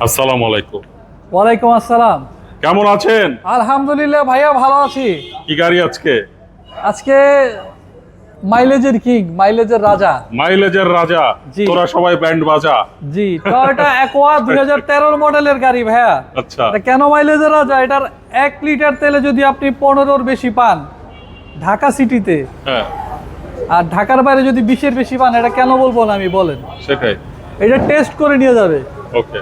আসসালামু আলাইকুম। ওয়ালাইকুম আসসালাম। কেমন আছেন? আলহামদুলিল্লাহ ভাইয়া ভালো আছি। কি গাড়ি আজকে? আজকে মাইলেজের কিং মাইলেজের রাজা। মাইলেজের রাজা। তোরা সবাই ব্যান্ড বাজা। জি টয়োটা অ্যাকোয়া দুই হাজার তেরোর মডেলের গাড়ি ভাইয়া। আচ্ছা। কেন মাইলেজের রাজা? এটার এক লিটার তেলে যদি আপনি পনেরোর বেশি পান ঢাকা সিটিতে। হ্যাঁ। আর ঢাকার বাইরে যদি বিশের বেশি পান এটা কেন বলব না আমি বলেন। সেটাই। এটা টেস্ট করে নিয়ে যাবে। ওকে।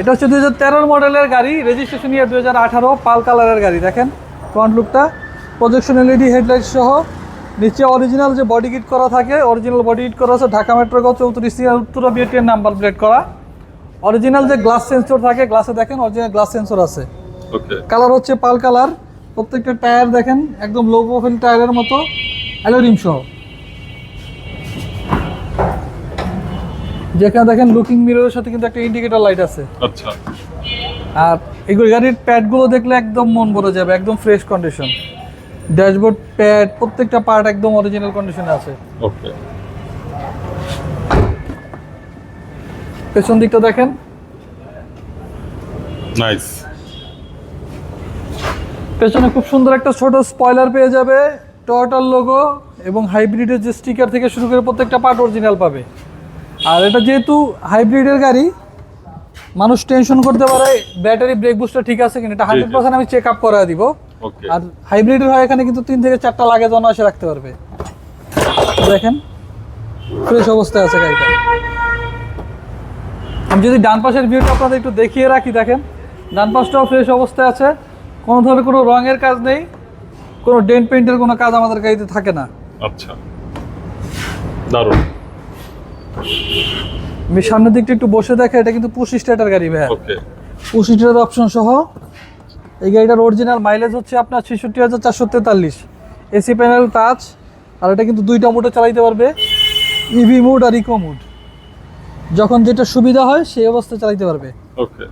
এটা হচ্ছে দুই হাজার মডেলের গাড়ি রেজিস্ট্রেশন ইয়ার দুই হাজার আঠারো পাল কালারের গাড়ি দেখেন ফ্রন্ট লুকটা প্রজেকশন এলইডি হেডলাইট সহ। নিচে অরিজিনাল যে বডি কিট করা থাকে অরিজিনাল বডি কিট করা আছে ঢাকা মেট্রো চৌত্রিশ উত্তরা বিএটিএর নাম্বার প্লেট করা। অরিজিনাল যে গ্লাস সেন্সর থাকে গ্লাসে দেখেন অরিজিনাল গ্লাস সেন্সর আছে। কালার হচ্ছে পাল কালার প্রত্যেকটা টায়ার দেখেন একদম লো প্রোফাইল টায়ারের মতো অ্যালোরিম সহ। যেখানে দেখেন লুকিং মিররের সাথে কিন্তু একটা ইন্ডিকেটর লাইট আছে। আচ্ছা। আর এগুলো গাড়ির প্যাডগুলো দেখলে একদম মন ভরে যাবে একদম ফ্রেশ কন্ডিশন ড্যাশবোর্ড প্যাড প্রত্যেকটা পার্ট একদম অরিজিনাল কন্ডিশনে আছে। ওকে পেছন দিকটা দেখেন। নাইস পেছনে খুব সুন্দর একটা ছোট স্পয়লার পেয়ে যাবে টয়োটার লোগো এবং হাইব্রিডের যে স্টিকার থেকে শুরু করে প্রত্যেকটা পার্ট অরিজিনাল পাবে। আর এটা যেহেতু হাইব্রিডের গাড়ি মানুষ টেনশন করতে পারে ব্যাটারি ব্রেক বুস্টার ঠিক আছে কিনা এটা হান্ড্রেড পার্সেন্ট আমি চেক আপ করা দিব। ওকে আর হাইব্রিডের হয় এখানে কিন্তু তিন থেকে চারটা লাগেজ অনায়াসে রাখতে পারবে। দেখেন ফ্রেশ অবস্থায় আছে গাড়িটা। আমি যদি ডান পাশের ভিউটা আপনাদের একটু দেখিয়ে রাখি দেখেন ডান পাশটাও ফ্রেশ অবস্থায় আছে। কোনো ধরনের কোনো রঙের কাজ নেই কোনো ডেন্ট পেন্টের কোনো কাজ আমাদের গাড়িতে থাকে না। আচ্ছা। দারুণ। আমি সামনের দিকটা একটু বসে দেখে এটা কিন্তু পুশ স্টার্টার গাড়ি ভাই পুশ স্টার্টার অপশন সহ এই গাড়িটার অরিজিনাল মাইলেজ হচ্ছে আপনার ছেষট্টি হাজার চারশো তেতাল্লিশ। এসি প্যানেল টাচ আর এটা কিন্তু দুইটা মোটে চালাইতে পারবে। ইভি মুড আর ইকো মুড যখন যেটা সুবিধা হয় সেই অবস্থায় চালাইতে পারবে। ওকে।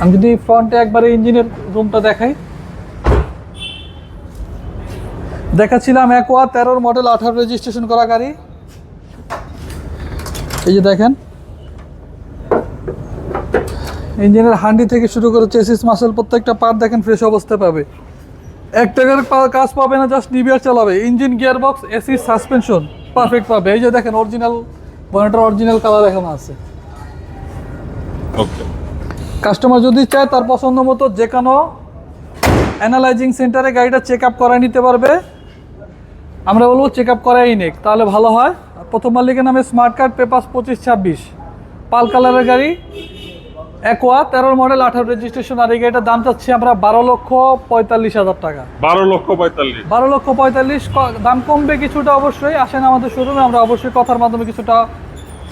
আমি যদি ফ্রন্টে একবারে ইঞ্জিনের রুমটা দেখাই। দেখাচ্ছিলাম একোয়া তেরোর মডেল আঠারো রেজিস্ট্রেশন করা গাড়ি। এই যে দেখেন। ইঞ্জিনের হান্ডি থেকে শুরু করে চেসিস মাসেল প্রত্যেকটা পার্ট দেখেন ফ্রেশ অবস্থায় পাবে। এক টাকার কাজ পাবে না জাস্ট নিবিয়ার চালাবে। Engine gearbox AC suspension perfect পাবে। এই যে দেখেন অরিজিনাল বনেটার অরিজিনাল কালার এখানে আছে। ওকে কাস্টমার যদি চায় তার পছন্দ মতো যে কোনো অ্যানালাইজিং সেন্টারে গাড়িটা চেক আপ করায় নিতে পারবে। আমরা বলব চেক আপ করাই নেক তাহলে ভালো হয়। প্রথম মালিকের নামে স্মার্ট কার্ড পেপাস পঁচিশ ছাব্বিশ। পাল কালারের গাড়ি একোয়া তেরোর মডেল আঠারো রেজিস্ট্রেশন আর এই গাড়িটার দাম চাচ্ছি আমরা বারো লক্ষ পঁয়তাল্লিশ হাজার টাকা। বারো লক্ষ পঁয়তাল্লিশ। বারো লক্ষ পঁয়তাল্লিশ দাম কমবে কিছুটা অবশ্যই আসেন আমাদের শোরুমে আমরা অবশ্যই কথার মাধ্যমে কিছুটা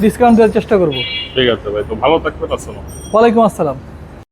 ডিসকাউন্ট দেওয়ার চেষ্টা করব। ঠিক আছে ভাই তো ভালো থাকবেন আসসালাম ওয়ালাইকুম আসসালাম।